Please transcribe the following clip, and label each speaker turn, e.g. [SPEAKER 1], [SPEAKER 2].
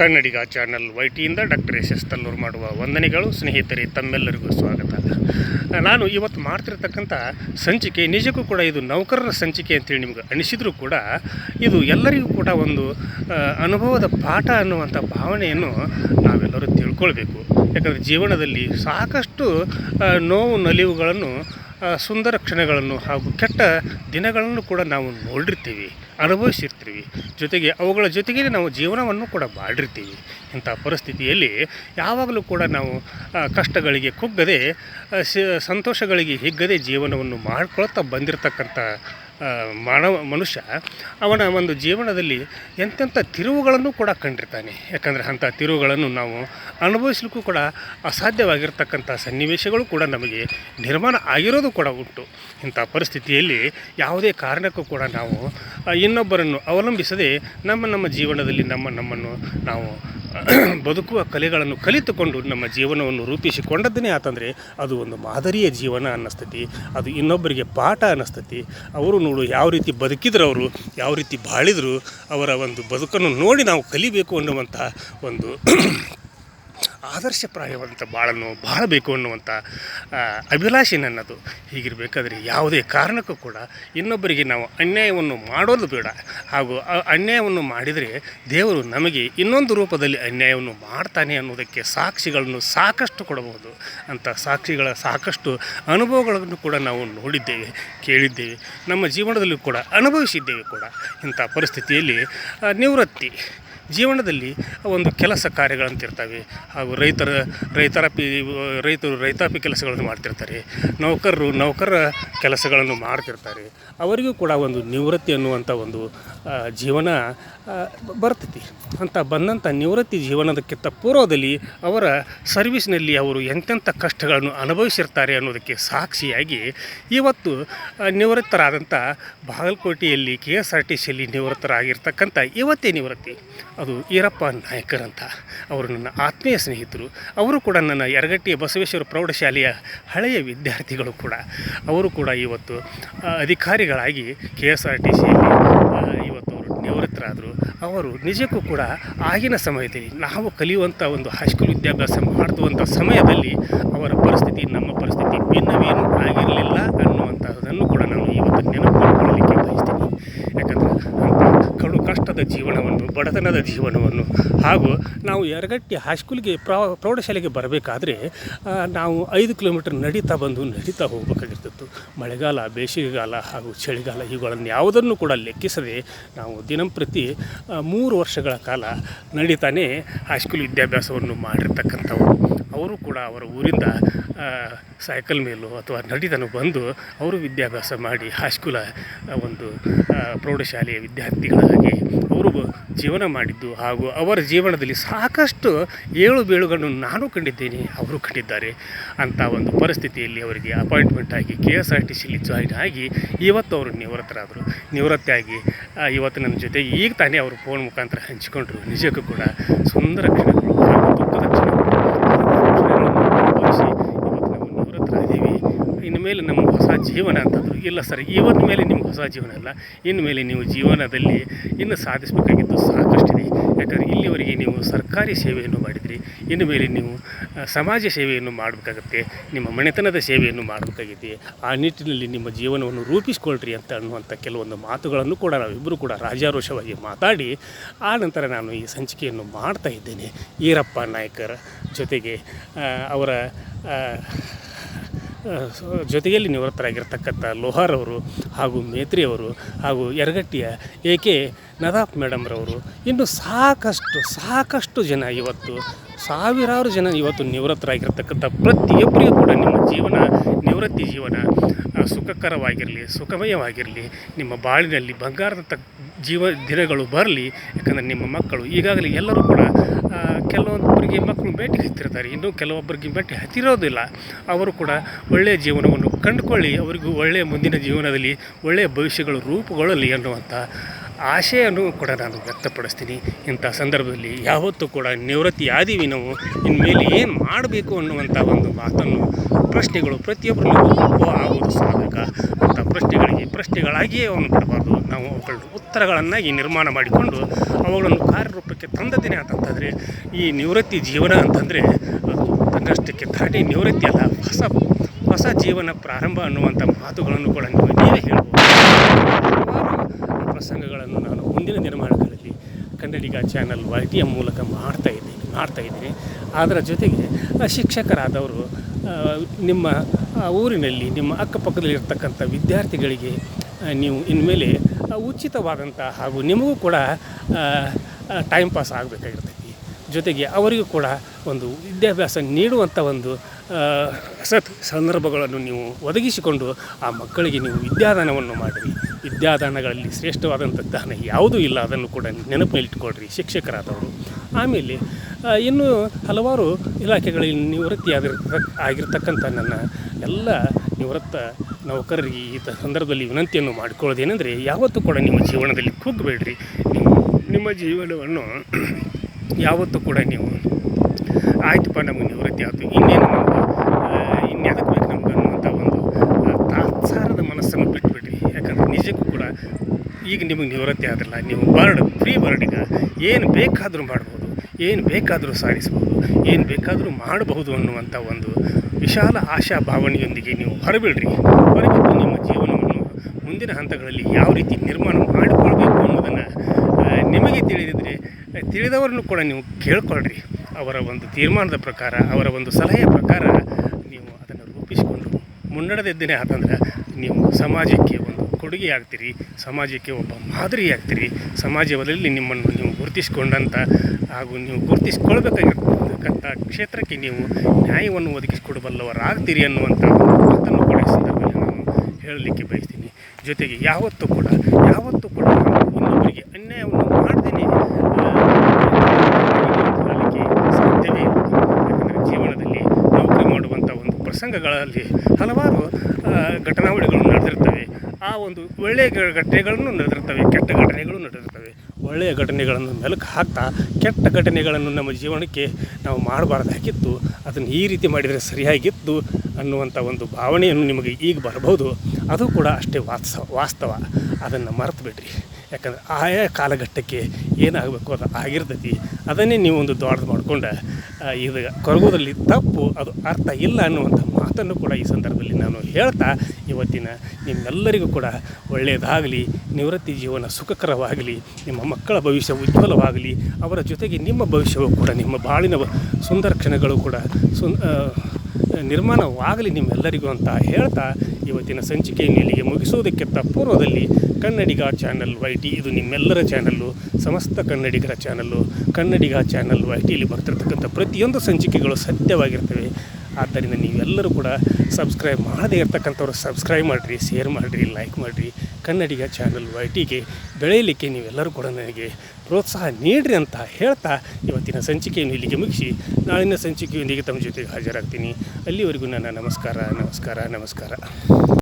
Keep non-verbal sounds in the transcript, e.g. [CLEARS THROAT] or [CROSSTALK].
[SPEAKER 1] ಕನ್ನಡಿಗ channel ವೈಟಿಯಿಂದ doctor S S Tallur ಮಾಡುವ ವಂದನೆಗಳು, ಸ್ನೇಹಿತರೆ, ತಮ್ಮೆಲ್ಲರಿಗೂ ಸ್ವಾಗತ. ನಾನು ಇವತ್ತು ಮಾಡ್ತಿರ್ತಕ್ಕಂಥ ಸಂಚಿಕೆ, ನಿಜಕ್ಕೂ ಕೂಡ ಇದು ನೌಕರರ ಸಂಚಿಕೆ ಅಂತೇಳಿ ನಿಮ್ಗೆ ಅನಿಸಿದರೂ ಕೂಡ ಇದು ಎಲ್ಲರಿಗೂ ಕೂಡ ಒಂದು ಅನುಭವದ ಪಾಠ ಅನ್ನುವಂಥ ಭಾವನೆಯನ್ನು ನಾವೆಲ್ಲರೂ ತಿಳ್ಕೊಳ್ಬೇಕು. ಯಾಕಂದರೆ ಜೀವನದಲ್ಲಿ ಸಾಕಷ್ಟು ನೋವು, ನಲಿವುಗಳನ್ನು ಸುಂದರ ಕ್ಷಣಗಳನ್ನು ಹಾಗೂ ಕೆಟ್ಟ ದಿನಗಳನ್ನು ಕೂಡ ನಾವು ನೋಡಿರ್ತೀವಿ, ಅನುಭವಿಸಿರ್ತೀವಿ. ಜೊತೆಗೆ ಅವುಗಳ ಜೊತೆಗೆ ನಾವು ಜೀವನವನ್ನು ಕೂಡ ಮಾಡಿರ್ತೀವಿ. ಇಂಥ ಪರಿಸ್ಥಿತಿಯಲ್ಲಿ ಯಾವಾಗಲೂ ಕೂಡ ನಾವು ಕಷ್ಟಗಳಿಗೆ ಕುಗ್ಗದೆ ಸಂತೋಷಗಳಿಗೆ ಹಿಗ್ಗದೆ ಜೀವನವನ್ನು ಮಾಡ್ಕೊಳ್ತಾ ಬಂದಿರತಕ್ಕಂಥ ಮಾನವ, ಮನುಷ್ಯ ಅವನ ಒಂದು ಜೀವನದಲ್ಲಿ ಎಂತೆಂಥ ತಿರುವುಗಳನ್ನು ಕೂಡ ಕಂಡಿರ್ತಾನೆ. ಯಾಕಂದರೆ ಅಂಥ ತಿರುವುಗಳನ್ನು ನಾವು ಅನುಭವಿಸ್ಲಿಕ್ಕೂ ಕೂಡ ಅಸಾಧ್ಯವಾಗಿರ್ತಕ್ಕಂಥ ಸನ್ನಿವೇಶಗಳು ಕೂಡ ನಮಗೆ ನಿರ್ಮಾಣ ಆಗಿರೋದು ಕೂಡ ಉಂಟು. ಇಂಥ ಪರಿಸ್ಥಿತಿಯಲ್ಲಿ ಯಾವುದೇ ಕಾರಣಕ್ಕೂ ಕೂಡ ನಾವು ಇನ್ನೊಬ್ಬರನ್ನು ಅವಲಂಬಿಸದೆ ನಮ್ಮ ನಮ್ಮ ಜೀವನದಲ್ಲಿ ನಮ್ಮ ನಮ್ಮನ್ನು ನಾವು [CLEARS THROAT] ಬದುಕುವ ಕಲೆಗಳನ್ನು ಕಲಿತುಕೊಂಡು ನಮ್ಮ ಜೀವನವನ್ನು ರೂಪಿಸಿಕೊಂಡದ್ದನ್ನೇ ಆತಂದರೆ ಅದು ಒಂದು ಮಾದರಿಯ ಜೀವನ ಅನ್ನಿಸ್ತತಿ. ಅದು ಇನ್ನೊಬ್ಬರಿಗೆ ಪಾಠ ಅನ್ನಿಸ್ತತಿ. ಅವರು ನೋಡು ಯಾವ ರೀತಿ ಬದುಕಿದ್ರು ಅವರು, ಯಾವ ರೀತಿ ಬಾಳಿದರು ಅವರ ಒಂದು ಬದುಕನ್ನು ನೋಡಿ ನಾವು ಕಲಿಬೇಕು ಅನ್ನುವಂಥ ಒಂದು [CLEARS THROAT] ಆದರ್ಶಪ್ರಾಯವಂತ ಬಾಳನ್ನು ಬಾಳಬೇಕು ಅನ್ನುವಂಥ ಅಭಿಲಾಷೆ ನನ್ನದು. ಹೀಗಿರಬೇಕಾದ್ರೆ ಯಾವುದೇ ಕಾರಣಕ್ಕೂ ಕೂಡ ಇನ್ನೊಬ್ಬರಿಗೆ ನಾವು ಅನ್ಯಾಯವನ್ನು ಮಾಡೋದು ಬೇಡ. ಹಾಗೂ ಅನ್ಯಾಯವನ್ನು ಮಾಡಿದರೆ ದೇವರು ನಮಗೆ ಇನ್ನೊಂದು ರೂಪದಲ್ಲಿ ಅನ್ಯಾಯವನ್ನು ಮಾಡ್ತಾನೆ ಅನ್ನೋದಕ್ಕೆ ಸಾಕ್ಷಿಗಳನ್ನು ಸಾಕಷ್ಟು ಕೊಡಬಹುದು. ಅಂಥ ಸಾಕ್ಷಿಗಳ ಸಾಕಷ್ಟು ಅನುಭವಗಳನ್ನು ಕೂಡ ನಾವು ನೋಡಿದ್ದೇವೆ, ಕೇಳಿದ್ದೇವೆ. ನಮ್ಮ ಜೀವನದಲ್ಲಿ ಕೂಡ ಅನುಭವಿಸಿದ್ದೇವೆ ಕೂಡ ಇಂಥ ಪರಿಸ್ಥಿತಿಯಲ್ಲಿ ನಿವೃತ್ತಿ. ಜೀವನದಲ್ಲಿ ಒಂದು ಕೆಲಸ ಕಾರ್ಯಗಳಂತಿರ್ತವೆ. ಹಾಗೂ ರೈತರ ರೈತರಪಿ ರೈತರು ರೈತಾಪಿ ಕೆಲಸಗಳನ್ನು ಮಾಡ್ತಿರ್ತಾರೆ. ನೌಕರರು ನೌಕರರ ಕೆಲಸಗಳನ್ನು ಮಾಡ್ತಿರ್ತಾರೆ. ಅವರಿಗೂ ಕೂಡ ಒಂದು ನಿವೃತ್ತಿ ಅನ್ನುವಂಥ ಒಂದು ಜೀವನ ಬರ್ತೈತಿ. ಅಂತ ಬಂದಂಥ ನಿವೃತ್ತಿ ಜೀವನದಕ್ಕಿಂತ ಪೂರ್ವದಲ್ಲಿ ಅವರ ಸರ್ವಿಸ್ನಲ್ಲಿ ಅವರು ಎಂತೆಂಥ ಕಷ್ಟಗಳನ್ನು ಅನುಭವಿಸಿರ್ತಾರೆ ಅನ್ನೋದಕ್ಕೆ ಸಾಕ್ಷಿಯಾಗಿ ಇವತ್ತು ನಿವೃತ್ತರಾದಂಥ ಬಾಗಲಕೋಟೆಯಲ್ಲಿ ಕೆ ಎಸ್ ಆರ್ ಟಿ ಸಿಯಲ್ಲಿ ನಿವೃತ್ತರಾಗಿರ್ತಕ್ಕಂಥ ಇವತ್ತೇ ನಿವೃತ್ತಿ. ಅದು ಈರಪ್ಪ ಅಂತ. ಅವರು ನನ್ನ ಆತ್ಮೀಯ ಸ್ನೇಹಿತರು. ಅವರು ಕೂಡ ನನ್ನ ಯರಗಟ್ಟಿ ಬಸವೇಶ್ವರ ಪ್ರೌಢಶಾಲೆಯ ಹಳೆಯ ವಿದ್ಯಾರ್ಥಿಗಳು ಕೂಡ. ಅವರು ಕೂಡ ಇವತ್ತು ಅಧಿಕಾರಿಗಳಾಗಿ ಕೆ ಎಸ್ ಆರ್ ಟಿ ಸಿಯಲ್ಲಿ ಇವತ್ತು ಅವರು ನಿವೃತ್ತರಾದರು. ಅವರು ನಿಜಕ್ಕೂ ಕೂಡ ಆಗಿನ ಸಮಯದಲ್ಲಿ ನಾವು ಕಲಿಯುವಂಥ ಒಂದು ಹೈಸ್ಕೂಲ್ ವಿದ್ಯಾಭ್ಯಾಸ ಮಾಡುವಂಥ ಸಮಯದಲ್ಲಿ ಅವರ ಪರಿಸ್ಥಿತಿ ನಮ್ಮ ಪರಿಸ್ಥಿತಿ ಭಿನ್ನವೇನು ಆಗಿರಲಿಲ್ಲ ಅನ್ನುವಂಥದ್ದನ್ನು ಕೂಡ ನಾನು ಇವತ್ತು ನೆನಪು ಮಾಡಿಕೊಳ್ಳಲಿಕ್ಕೆ ಬಯಸ್ತೀನಿ ಯಾಕಂದರೆ ಅಂಥ ಕಡು ಕಷ್ಟದ ಜೀವನವನ್ನು ಬಡತನದ ಜೀವನವನ್ನು. ಹಾಗೂ ನಾವು ಯರಗಟ್ಟಿ ಹೈಸ್ಕೂಲ್ಗೆ ಪ್ರೌ, ಪ್ರೌಢಶಾಲೆಗೆ ಬರಬೇಕಾದ್ರೆ ನಾವು ಐದು ಕಿಲೋಮೀಟರ್ ನಡೀತಾ ಬಂದು ನಡೀತಾ ಹೋಗಬೇಕಾಗಿರ್ತಿತ್ತು. ಮಳೆಗಾಲ, ಬೇಸಿಗೆಗಾಲ ಹಾಗೂ ಚಳಿಗಾಲ ಇವುಗಳನ್ನು ಯಾವುದನ್ನು ಕೂಡ ಲೆಕ್ಕಿಸದೆ ನಾವು ದಿನಂಪ್ರತಿ ಮೂರು ವರ್ಷಗಳ ಕಾಲ ನಡೀತಾನೆ ಹೈಸ್ಕೂಲ್ ವಿದ್ಯಾಭ್ಯಾಸವನ್ನು ಮಾಡಿರ್ತಕ್ಕಂಥವರು. ಅವರು ಕೂಡ ಅವರ ಊರಿಂದ ಸೈಕಲ್ ಮೇಲೂ ಅಥವಾ ನಡೀತನ ಬಂದು ಅವರು ವಿದ್ಯಾಭ್ಯಾಸ ಮಾಡಿ ಹೈಸ್ಕೂಲ ಒಂದು ಪ್ರೌಢಶಾಲೆಯ ವಿದ್ಯಾರ್ಥಿಗಳಾಗಿ ಅವರು ಜೀವನ ಮಾಡಿದ್ದು ಹಾಗೂ ಅವರ ಜೀವನದಲ್ಲಿ ಸಾಕಷ್ಟು ಏಳು ಬೀಳುಗಳನ್ನು ನಾನು ಕಂಡಿದ್ದೇನೆ, ಅವರು ಕಂಡಿದ್ದಾರೆ ಅಂಥ ಒಂದು ಪರಿಸ್ಥಿತಿಯಲ್ಲಿ ಅವರಿಗೆ ಅಪಾಯಿಂಟ್ಮೆಂಟ್ ಆಗಿ ಕೆ ಎಸ್ ಆರ್ ಟಿ ಸಿಲಿ ಜಾಯಿನ್ ಆಗಿ ಇವತ್ತು ಅವರು ನಿವೃತ್ತರಾದರು. ನಿವೃತ್ತಿಯಾಗಿ ಇವತ್ತು ನನ್ನ ಜೊತೆ ಈಗ ತಾನೇ ಅವರು ಫೋನ್ ಮುಖಾಂತರ ಹಂಚಿಕೊಂಡರು. ನಿಜಕ್ಕೂ ಕೂಡ ಸುಂದರ ಕ್ಷಣಗಳು ಹಾಗೂ ದುಃಖದ ಕ್ಷಣಗಳು ಕ್ಷಣಗಳನ್ನು ಅನುಭವಿಸಿ ಇವತ್ತು ನಾವು ನಿವೃತ್ತರಾದ್ದೀವಿ ಇನ್ನು ಮೇಲೆ ನಮ್ಮ ಹೊಸ ಜೀವನ ಅಂತಂದರು. ಇಲ್ಲ ಸರ್ ಇವತ್ತು ಮೇಲೆ ನಿಮ್ಗೆ ಹೊಸ ಜೀವನ ಅಲ್ಲ. ಇನ್ನು ಮೇಲೆ ನೀವು ಜೀವನದಲ್ಲಿ ಇನ್ನು ಸಾಧಿಸಬೇಕಾಗಿದ್ದು ಸಾಕಷ್ಟಿದೆ. ಯಾಕಂದರೆ ಇಲ್ಲಿವರೆಗೆ ನೀವು ಸರ್ಕಾರಿ ಸೇವೆಯನ್ನು ಮಾಡಿದ್ರಿ. ಇನ್ನು ಮೇಲೆ ನೀವು ಸಮಾಜ ಸೇವೆಯನ್ನು ಮಾಡಬೇಕಾಗತ್ತೆ. ನಿಮ್ಮ ಮನೆತನದ ಸೇವೆಯನ್ನು ಮಾಡಬೇಕಾಗಿದೆ. ಆ ನಿಟ್ಟಿನಲ್ಲಿ ನಿಮ್ಮ ಜೀವನವನ್ನು ರೂಪಿಸ್ಕೊಳ್ರಿ ಅಂತ ಅನ್ನುವಂಥ ಕೆಲವೊಂದು ಮಾತುಗಳನ್ನು ಕೂಡ ನಾವಿಬ್ಬರು ಕೂಡ ರಾಜಾರೋಷವಾಗಿ ಮಾತಾಡಿ, ಆ ನಂತರ ನಾನು ಈ ಸಂಚಿಕೆಯನ್ನು ಮಾಡ್ತಾ ಇದ್ದೇನೆ. ಈರಪ್ಪ ನಾಯಕರ ಜೊತೆಗೆ ಅವರ ಜೊತೆಯಲ್ಲಿ ನಿವೃತ್ತರಾಗಿರ್ತಕ್ಕಂಥ ಲೋಹಾರ್ ಅವರು ಹಾಗೂ ಮೇತ್ರಿ ಅವರು ಹಾಗೂ ಯರಗಟ್ಟಿಯ ಎ ಕೆ ನದಾಫ್ ಮೇಡಮ್ರವರು ಇನ್ನು ಸಾಕಷ್ಟು ಸಾಕಷ್ಟು ಜನ ಇವತ್ತು, ಸಾವಿರಾರು ಜನ ಇವತ್ತು ನಿವೃತ್ತರಾಗಿರ್ತಕ್ಕಂಥ ಪ್ರತಿಯೊಬ್ಬರಿಗೂ ಕೂಡ ನಿಮ್ಮ ಜೀವನ, ನಿವೃತ್ತಿ ಜೀವನ ಸುಖಕರವಾಗಿರಲಿ, ಸುಖಮಯವಾಗಿರಲಿ, ನಿಮ್ಮ ಬಾಳಿನಲ್ಲಿ ಬಂಗಾರದ ತಕ್ಕ ಜೀವ ದಿನಗಳು ಬರಲಿ, ಯಾಕಂದರೆ ನಿಮ್ಮ ಮಕ್ಕಳು ಈಗಾಗಲೇ ಎಲ್ಲರೂ ಕೂಡ ಕೆಲವೊಬ್ಬರಿಗೆ ಮಕ್ಕಳು ಭೇಟಿ ಹತ್ತಿರ್ತಾರೆ. ಇನ್ನೂ ಕೆಲವೊಬ್ಬರಿಗೆ ಭೇಟಿ ಹತ್ತಿರೋದಿಲ್ಲ. ಅವರು ಕೂಡ ಒಳ್ಳೆಯ ಜೀವನವನ್ನು ಕಂಡುಕೊಳ್ಳಿ. ಅವರಿಗೂ ಒಳ್ಳೆಯ ಮುಂದಿನ ಜೀವನದಲ್ಲಿ ಒಳ್ಳೆಯ ಭವಿಷ್ಯಗಳು ರೂಪುಗೊಳ್ಳಲಿ ಅನ್ನುವಂಥ ಆಶೆಯನ್ನು ಕೂಡ ನಾನು ವ್ಯಕ್ತಪಡಿಸ್ತೀನಿ. ಇಂಥ ಸಂದರ್ಭದಲ್ಲಿ ಯಾವತ್ತೂ ಕೂಡ ನಿವೃತ್ತಿ ಆದೀವಿ ನಾವು ಇನ್ಮೇಲೆ ಏನು ಮಾಡಬೇಕು ಅನ್ನುವಂಥ ಒಂದು ಮಾತನ್ನು ಪ್ರಶ್ನೆಗಳು ಪ್ರತಿಯೊಬ್ಬರಲ್ಲೂ ಉದ್ಭವ ಆಗುವುದು ಸಾಧಕ ಅಂಥ ಪ್ರಶ್ನೆಗಳಿಗೆ ಪ್ರಶ್ನೆಗಳಾಗಿಯೇ ಅವನು ಬಿಡಬಾರ್ದು ನಾವು ಅವುಗಳ ಉತ್ತರಗಳನ್ನಾಗಿ ನಿರ್ಮಾಣ ಮಾಡಿಕೊಂಡು ಅವುಗಳನ್ನು ಕಾರ್ಯರೂಪಕ್ಕೆ ತಂದದ್ದೇನೆ ಅಂತಂತಂದರೆ ಈ ನಿವೃತ್ತಿ ಜೀವನ ಅಂತಂದರೆ ಅದು ತನ್ನಷ್ಟಕ್ಕೆ ದಾಟಿ ನಿವೃತ್ತಿ ಅಲ್ಲ, ಹೊಸ ಹೊಸ ಜೀವನ ಪ್ರಾರಂಭ ಅನ್ನುವಂಥ ಮಾತುಗಳನ್ನು ಕೂಡ ನೀವು ನೀವೇ ಹೇಳ್ಬೋದು. ಪ್ರಸಂಗಗಳನ್ನು ನಾನು ಮುಂದಿನ ದಿನಮಾನಗಳಲ್ಲಿ ಕನ್ನಡಿಗ ಚಾನಲ್ ವೈಟಿಯ ಮೂಲಕ ಮಾಡ್ತಾ ಇದ್ದೀನಿ ಮಾಡ್ತಾ ಇದ್ದೀನಿ. ಅದರ ಜೊತೆಗೆ ಶಿಕ್ಷಕರಾದವರು ನಿಮ್ಮ ಊರಿನಲ್ಲಿ, ನಿಮ್ಮ ಅಕ್ಕಪಕ್ಕದಲ್ಲಿ ಇರ್ತಕ್ಕಂಥ ವಿದ್ಯಾರ್ಥಿಗಳಿಗೆ ನೀವು ಇನ್ಮೇಲೆ ಉಚಿತವಾದಂಥ ಹಾಗೂ ನಿಮಗೂ ಕೂಡ ಟೈಮ್ ಪಾಸ್ ಆಗಬೇಕಾಗಿರ್ತೈತಿ. ಜೊತೆಗೆ ಅವರಿಗೂ ಕೂಡ ಒಂದು ವಿದ್ಯಾಭ್ಯಾಸ ನೀಡುವಂಥ ಒಂದು ಸತ್ ಸಂದರ್ಭಗಳನ್ನು ನೀವು ಒದಗಿಸಿಕೊಂಡು ಆ ಮಕ್ಕಳಿಗೆ ನೀವು ವಿದ್ಯಾದಾನವನ್ನು ಮಾಡಿರಿ. ವಿದ್ಯಾದಾನಗಳಲ್ಲಿ ಶ್ರೇಷ್ಠವಾದಂಥ ದಾನ ಯಾವುದೂ ಇಲ್ಲ, ಅದನ್ನು ಕೂಡ ನೆನಪಿನಲ್ಲಿಟ್ಕೊಳ್ರಿ ಶಿಕ್ಷಕರಾದವರು. ಆಮೇಲೆ ಇನ್ನೂ ಹಲವಾರು ಇಲಾಖೆಗಳಲ್ಲಿ ನಿವೃತ್ತಿಯಾಗಿರ್ತಕ್ಕ ಆಗಿರ್ತಕ್ಕಂಥ ನನ್ನ ಎಲ್ಲ ನಿವೃತ್ತ ನೌಕರರಿಗೆ ಈ ಸಂದರ್ಭದಲ್ಲಿ ವಿನಂತಿಯನ್ನು ಮಾಡಿಕೊಳ್ಳೋದೇನೆಂದರೆ ಯಾವತ್ತೂ ಕೂಡ ನಿಮ್ಮ ಜೀವನದಲ್ಲಿ ಕುಗ್ಗಬೇಡ್ರಿ ನೀವು ನಿಮ್ಮ ಜೀವನವನ್ನು [CLEARS THROAT] ಯಾವತ್ತೂ ಕೂಡ ನೀವು ಆಯ್ತುಪ್ಪ ನಮಗೆ ನಿವೃತ್ತಿ ಆಯಿತು. ಇನ್ನೇನು ಇನ್ಯಾದಕ್ಕೆ ಬೇಕು ನಮ್ಗೆ ಅನ್ನುವಂಥ ಒಂದು ತಾತ್ಸಾರದ ಮನಸ್ಸನ್ನು ಬಿಟ್ಬಿಡ್ರಿ. ಯಾಕಂದ್ರೆ ನಿಜಕ್ಕೂ ಕೂಡ ಈಗ ನಿಮಗೆ ನಿವೃತ್ತಿ ಆದ್ರಲ್ಲ, ನೀವು ಬರ್ಡ್ ಫ್ರೀ ಬರ್ಡಿಗ ಏನು ಬೇಕಾದರೂ ಮಾಡ್ಬೋದು, ಏನು ಬೇಕಾದರೂ ಸಾಧಿಸ್ಬೋದು, ಏನು ಬೇಕಾದರೂ ಮಾಡಬಹುದು ಅನ್ನುವಂಥ ಒಂದು ವಿಶಾಲ ಆಶಾ ಭಾವನೆಯೊಂದಿಗೆ ನೀವು ಹೊರಬಿಡ್ರಿ. ಹೊರಬಿಟ್ಟು ನಿಮ್ಮ ಜೀವನವನ್ನು ಮುಂದಿನ ಹಂತಗಳಲ್ಲಿ ಯಾವ ರೀತಿ ನಿರ್ಮಾಣ ಮಾಡಿಕೊಳ್ಬೇಕು ಅನ್ನೋದನ್ನು ನಿಮಗೆ ತಿಳಿದಿದ್ರೆ, ತಿಳಿದವರನ್ನು ಕೂಡ ನೀವು ಕೇಳ್ಕೊಳ್ರಿ. ಅವರ ಒಂದು ತೀರ್ಮಾನದ ಪ್ರಕಾರ, ಅವರ ಒಂದು ಸಲಹೆಯ ಪ್ರಕಾರ ನೀವು ಅದನ್ನು ರೂಪಿಸಿಕೊಂಡು ಮುನ್ನಡೆದಿದ್ದೇನೆ. ಆತಂದ್ರೆ ನೀವು ಸಮಾಜಕ್ಕೆ ಒಂದು ಕೊಡುಗೆ ಆಗ್ತೀರಿ ಸಮಾಜಕ್ಕೆ ಒಬ್ಬ ಮಾದರಿ ಆಗ್ತೀರಿ ಸಮಾಜದಲ್ಲಿ ನಿಮ್ಮನ್ನು ನೀವು ಗುರುತಿಸಿಕೊಂಡಂಥ ಹಾಗೂ ನೀವು ಗುರುತಿಸ್ಕೊಳ್ಬೇಕಾಗಿರ್ತಕ್ಕಂಥ ಕ್ಷೇತ್ರಕ್ಕೆ ನೀವು ನ್ಯಾಯವನ್ನು ಒದಗಿಸಿಕೊಡಬಲ್ಲವರಾಗ್ತೀರಿ ಅನ್ನುವಂಥ ಮಾತನ್ನು ಕೂಡ ಸಂದರ್ಭದಲ್ಲಿ ನಾನು ಹೇಳಲಿಕ್ಕೆ ಬಯಸ್ತೀನಿ. ಜೊತೆಗೆ ಯಾವತ್ತೂ ಕೂಡ ಯಾವತ್ತೂ ಕೂಡ ಇನ್ನೊಬ್ಬರಿಗೆ ಅನ್ಯಾಯವನ್ನು ಮಾಡ್ತೀನಿ ಜೀವನದಲ್ಲಿ ನೌಕರಿ ಮಾಡುವಂಥ ಒಂದು ಪ್ರಸಂಗಗಳಲ್ಲಿ ಹಲವಾರು ಘಟನಾವಳಿಗಳು ನಡೆದಿರ್ತವೆ. ಆ ಒಂದು ಒಳ್ಳೆಯ ಘಟನೆಗಳನ್ನು ನಡೆದಿರ್ತವೆ, ಕೆಟ್ಟ ಘಟನೆಗಳು ನಡೆದಿರ್ತವೆ. ಒಳ್ಳೆಯ ಘಟನೆಗಳನ್ನು ಮೆಲುಕು ಹಾಕ್ತಾ, ಕೆಟ್ಟ ಘಟನೆಗಳನ್ನು ನಮ್ಮ ಜೀವನಕ್ಕೆ ನಾವು ಮಾಡಬಾರ್ದಾಗಿತ್ತು, ಅದನ್ನು ಈ ರೀತಿ ಮಾಡಿದರೆ ಸರಿಯಾಗಿತ್ತು ಅನ್ನುವಂಥ ಒಂದು ಭಾವನೆಯನ್ನು ನಿಮಗೆ ಈಗ ಬರಬಹುದು. ಅದು ಕೂಡ ಅಷ್ಟೇ ವಾಸ್ತವ ವಾಸ್ತವ. ಅದನ್ನು ಮರೆತು ಬಿಡ್ರಿ ಯಾಕಂದ್ರೆ ಆಯಾ ಕಾಲಘಟ್ಟಕ್ಕೆ ಏನಾಗಬೇಕು ಅದು ಆಗಿರ್ತೈತಿ, ಅದನ್ನೇ ನೀವು ಒಂದು ದೊಡ್ಡದು ಮಾಡಿಕೊಂಡು ಇದು ಕೊರಗೋದಲ್ಲಿ ತಪ್ಪು, ಅದು ಅರ್ಥ ಇಲ್ಲ ಅನ್ನುವಂಥ ಮಾತನ್ನು ಕೂಡ ಈ ಸಂದರ್ಭದಲ್ಲಿ ನಾನು ಹೇಳ್ತಾ ಇವತ್ತಿನ ನಿಮ್ಮೆಲ್ಲರಿಗೂ ಕೂಡ ಒಳ್ಳೆಯದಾಗಲಿ, ನಿವೃತ್ತಿ ಜೀವನ ಸುಖಕರವಾಗಲಿ, ನಿಮ್ಮ ಮಕ್ಕಳ ಭವಿಷ್ಯ ಉಜ್ವಲವಾಗಲಿ, ಅವರ ಜೊತೆಗೆ ನಿಮ್ಮ ಭವಿಷ್ಯವು ಕೂಡ, ನಿಮ್ಮ ಬಾಳಿನ ಸುಂದರ ಕ್ಷಣಗಳು ಕೂಡ ಸುನ್ ನಿರ್ಮಾಣವಾಗಲಿ ನಿಮ್ಮೆಲ್ಲರಿಗೂ ಅಂತ ಹೇಳ್ತಾ ಇವತ್ತಿನ ಸಂಚಿಕೆಯನ್ನು ಇಲ್ಲಿಗೆ ಮುಗಿಸುವುದಕ್ಕಿಂತ ಪೂರ್ವದಲ್ಲಿ ಕನ್ನಡಿಗ ಚಾನಲ್ ವೈ ಟಿ ಇದು ನಿಮ್ಮೆಲ್ಲರ ಚಾನಲ್ಲು, ಸಮಸ್ತ ಕನ್ನಡಿಗರ ಚಾನಲ್ಲು. ಕನ್ನಡಿಗ ಚಾನಲ್ ವೈ ಟಿಯಲ್ಲಿ ಬರ್ತಿರ್ತಕ್ಕಂಥ ಪ್ರತಿಯೊಂದು ಸಂಚಿಕೆಗಳು ಸತ್ಯವಾಗಿರ್ತವೆ. ಆದ್ದರಿಂದ ನೀವೆಲ್ಲರೂ ಕೂಡ ಸಬ್ಸ್ಕ್ರೈಬ್ ಮಾಡದೇ ಇರ್ತಕ್ಕಂಥವ್ರು ಸಬ್ಸ್ಕ್ರೈಬ್ ಮಾಡಿರಿ ಶೇರ್ ಮಾಡಿರಿ ಲೈಕ್ ಮಾಡಿರಿ. ಕನ್ನಡಿಗ ಚಾನಲ್ ವೈ ಟಿಗೆ ಬೆಳೆಯಲಿಕ್ಕೆ ನೀವೆಲ್ಲರೂ ಕೂಡ ನನಗೆ ಪ್ರೋತ್ಸಾಹ ನೀಡ್ರಿ ಅಂತ ಹೇಳ್ತಾ ಇವತ್ತಿನ ಸಂಚಿಕೆಯನ್ನು ಇಲ್ಲಿಗೆ ಮುಗಿಸಿ ನಾಳಿನ ಸಂಚಿಕೆಯೊಂದಿಗೆ ತಮ್ಮ ಜೊತೆಗೆ ಹಾಜರಾಗ್ತೀನಿ. ಅಲ್ಲಿವರೆಗೂ ನನ್ನ ನಮಸ್ಕಾರ ನಮಸ್ಕಾರ ನಮಸ್ಕಾರ.